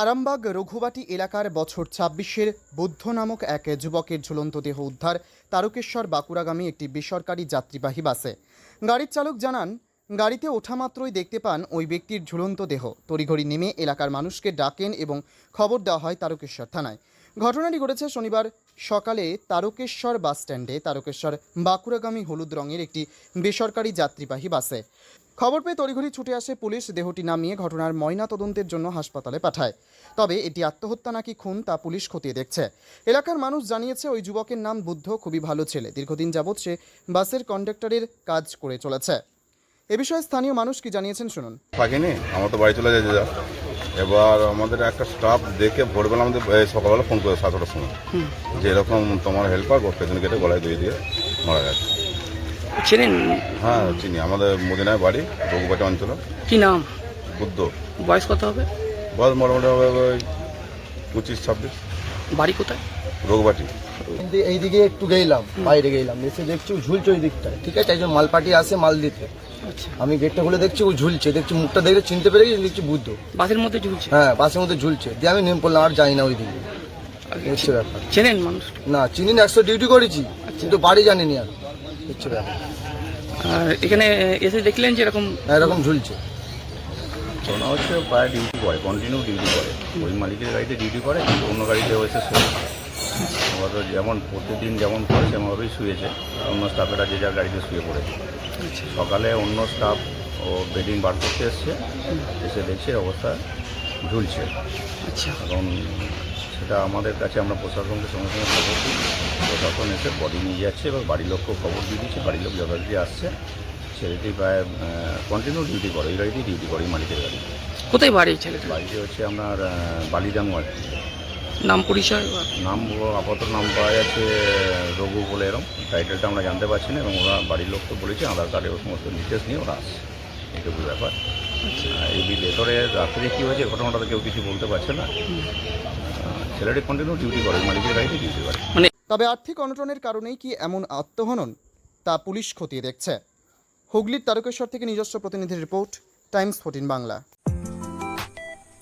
আরামবাগ রঘুবাটি এলাকার বছর ছাব্বিশের বুদ্ধ নামক এক যুবকের ঝুলন্ত দেহ উদ্ধার তারকেশ্বর বাঁকুড়াগামী একটি বেসরকারি যাত্রীবাহী বাসে। গাড়ির চালক জানান, গাড়িতে ওঠা মাত্রই দেখতে পান ওই ব্যক্তির ঝুলন্ত দেহ। তড়িঘড়ি নেমে এলাকার মানুষকে ডাকেন এবং খবর দেওয়া হয় তারকেশ্বর থানায়। ঘটনাটি ঘটেছে শনিবার সকালে তারকেশ্বর বাস স্ট্যান্ডে। তারকেশ্বর বাঁকুড়াগামী হলুদ রঙের একটি বেসরকারি যাত্রীবাহী বাসে। খবর পেয়ে তড়িঘড়ি ছুটে আসে পুলিশ, দেহটি নামিয়ে ঘটনার ময়না তদন্তের জন্য হাসপাতালে পাঠায়। তবে এটি আত্মহত্যা নাকি খুন তা পুলিশ খতিয়ে দেখছে। এলাকার মানুষ জানিয়েছে, ওই যুবকের নাম বুদ্ধ, খুবই ভালো ছেলে। দীর্ঘদিন যাবৎ সে বাসের কন্ডাক্টরের কাজ করে চলেছে। এ বিষয়ে স্থানীয় মানুষ কি জানিয়েছেন শুনুন। আমার তো বাড়ি চলে যেতে যা। এবার আমাদের একটা স্টাফ দেখে ভোরবেলা আমাদের সকালবেলা ফোন করে সাতটার সময়। যে এরকম তোমার হেল্পার পেছনে কেটে গলায় দিয়ে দিয়ে মারা গেছে। চেনেন? হ্যাঁ চিনি। আমাদের মদিনায় বাড়ি রঘুবাটি অঞ্চল। কি নাম? বুদ্ধ। বয়স কত হবে? বয়স মোটামুটি হবে ওই পঁচিশ ছাব্বিশ। বাড়ি কোথায়? রঘুবাটি এই- এইদিকে একটু গেলাম বাইরে গেলাম এসে দেখছি ঝুলছে ওই দিকটায়। ঠিক আছে একজন মাল পার্টি আসে মাল দিতে। আমি গেটটা খুলে দেখছি ও ঝুলছে। দেখছি মুখটা দেখে চিনতে পেরে গেছি দেখছি বুদ্ধ। বাসের মধ্যে ঝুলছে? হ্যাঁ বাসের মধ্যে ঝুলছে। দিয়ে আমি নেমে পড়লাম আর যাই না ওই দিকে হচ্ছে ব্যাপার। চেনেন মানুষ? না চিনি না একশো ডিউটি করেছি কিন্তু বাড়ি জানিনি আর। হচ্ছে ব্যাপার। আর এখানে এসে দেখলেন যে এরকম হ্যাঁ, এরকম ঝুলছে। ওনা হচ্ছে প্রায় ডিউটি করে কন্টিনিউ ডিউটি করে। ওই মালিকের গাড়িতে ডিউটি করে কিন্তু অন্য গাড়িতে এসে শোয় ওরা তো যেমন প্রতিদিন যেমন করে সেমনভাবেই শুয়েছে। অন্য স্টাফেরা যে যার গাড়িতে শুয়ে পড়েছে। সকালে অন্য স্টাফ ও বেডিং বার করতে এসছে। এসে দেখছে অবস্থা ঝুলছে। আচ্ছা। এখন সেটা আমাদের কাছে আমরা প্রশাসনকে সঙ্গে সঙ্গে খবর দিই। প্রশাসন এসে বডি নিয়ে যাচ্ছে এবং বাড়ির লোককেও খবর দিয়ে দিচ্ছে। বাড়ির লোক যথারীতি আসছে। ছেলেটি প্রায় কন্টিনিউ ডিউটি করে। ওই গাড়িতেই ডিউটি করে মালিকের গাড়ি। কোথায় বাড়ি ছেলেটা বাড়িতে হচ্ছে আপনার বালিডাঙ্গু আর কি নাম পরিচয় বা? নাম আপাতত নাম পাওয়া যাচ্ছে রঘু বলে এরকম টাইটেলটা আমরা জানতে পারছি না এবং ওরা বাড়ির লোক তো বলেছে আধার কার্ডে ওর সমস্ত ডিটেলস নিয়ে ওরা আসছে। এইটুকু ব্যাপার। আর এই ভেতরে রাত্রে কী হয়েছে ঘটনাটা তো কেউ কিছু বলতে পারছে না। ছেলেটি কন্টিনিউ ডিউটি করে মালিকের গাড়িতে ডিউটি করে। মানে তবে আর্থিক অনটনের কারণেই কি এমন আত্মহনন তা পুলিশ খতিয়ে দেখছে। হুগলির তারকেশ্বর থেকে নিজস্ব প্রতিনিধির report Times fourteen Bangla.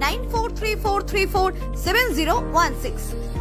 9434347016.